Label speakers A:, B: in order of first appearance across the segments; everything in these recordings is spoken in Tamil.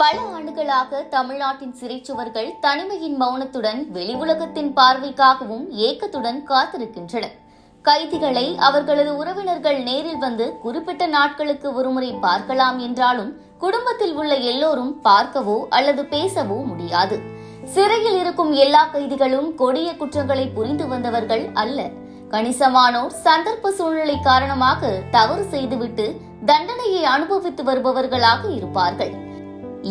A: பல ஆண்டுகளாக தமிழ்நாட்டின் சிறைச்சுவர்கள் தனிமையின் மௌனத்துடன் வெளி உலகத்தின் பார்வைக்காகவும் ஏக்கத்துடன் காத்திருக்கின்றனர். கைதிகளை அவர்களது உறவினர்கள் நேரில் வந்து குறிப்பிட்ட நாட்களுக்கு ஒருமுறை பார்க்கலாம் என்றாலும் குடும்பத்தில் உள்ள எல்லோரும் பார்க்கவோ அல்லது பேசவோ முடியாது. சிறையில் இருக்கும் எல்லா கைதிகளும் கொடிய குற்றங்களை புரிந்து வந்தவர்கள் அல்ல. கணிசமானோர் சந்தர்ப்ப சூழ்நிலை காரணமாக தவறு செய்துவிட்டு தண்டனையை அனுபவித்து வருபவர்களாக இருப்பார்கள்.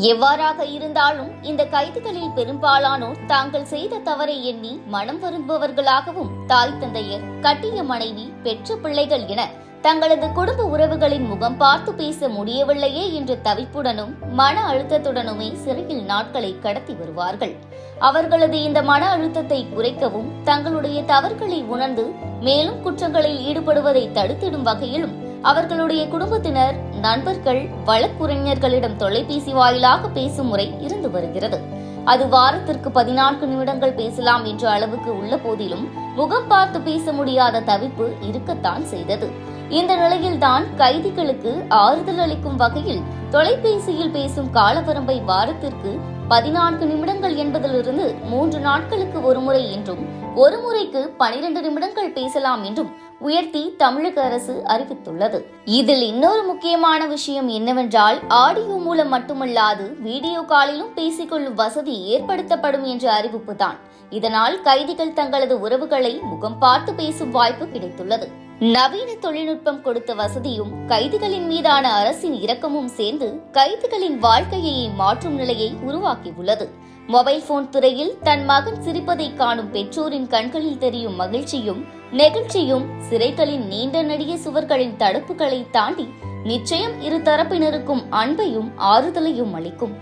A: எவ்வாறாக இருந்தாலும் இந்த கைதிகளில் பெரும்பாலானோர் தாங்கள் செய்த தவறை எண்ணி மனம் வரும்பவர்களாகவும் தாய் தந்தையர் கட்டிய மனைவி பெற்ற பிள்ளைகள் என தங்களது குடும்ப உறவுகளின் முகம் பார்த்து பேச முடியவில்லையே என்ற தவிப்புடனும் மன அழுத்தத்துடனுமே சிறையில் நாட்களை கடத்தி வருவார்கள். அவர்களது இந்த மன அழுத்தத்தை குறைக்கவும் தங்களுடைய தவறுகளை உணர்ந்து மேலும் குற்றங்களில் ஈடுபடுவதை தடுத்திடும் வகையிலும் அவர்களுடைய குடும்பத்தினர் நண்பர்கள் வழக்குரைஞர்களிடம் தொலைபேசி வாயிலாக பேசும் முறை இருந்து வருகிறது. அது வாரத்திற்கு பதினான்கு நிமிடங்கள் பேசலாம் என்ற அளவுக்கு உள்ள போதிலும் முகம் பார்த்து பேச முடியாத தவிப்பு இருக்கத்தான் செய்தது. இந்த நிலையில்தான் கைதிகளுக்கு ஆறுதல் அளிக்கும் வகையில் தொலைபேசியில் பேசும் காலவரம்பை வாரத்திற்கு பதினான்கு நிமிடங்கள் என்பதிலிருந்து மூன்று நாட்களுக்கு ஒருமுறை என்றும் ஒரு முறைக்கு பனிரெண்டு நிமிடங்கள் பேசலாம் என்றும் உயர்த்தி தமிழக அரசு அறிவித்துள்ளது. இதில் இன்னொரு முக்கியமான விஷயம் என்னவென்றால் ஆடியோ மூலம் மட்டுமல்லாது வீடியோ காலிலும் பேசிக்கொள்ளும் வசதி ஏற்படுத்தப்படும் என்ற அறிவிப்பு தான் இதனால் கைதிகள் தங்களது உறவுகளை முகம் பார்த்து பேசும் வாய்ப்பு கிடைத்துள்ளது. நவீன தொழில்நுட்பம் கொடுத்த வசதியும் கைதிகளின் மீதான அரசின் இரக்கமும் சேர்ந்து கைதிகளின் வாழ்க்கையை மாற்றும் நிலையை உருவாக்கியுள்ளது. மொபைல் போன் துறையில் தன் மகன் சிரிப்பதை காணும் பெற்றோரின் கண்களில் தெரியும் மகிழ்ச்சியும் நெகிழ்ச்சியும் சிறைகளின் நீண்ட நெடிய சுவர்களின் தடுப்புகளை தாண்டி நிச்சயம் இரு தரப்பினருக்கும் அன்பையும் ஆறுதலையும் அளிக்கும்.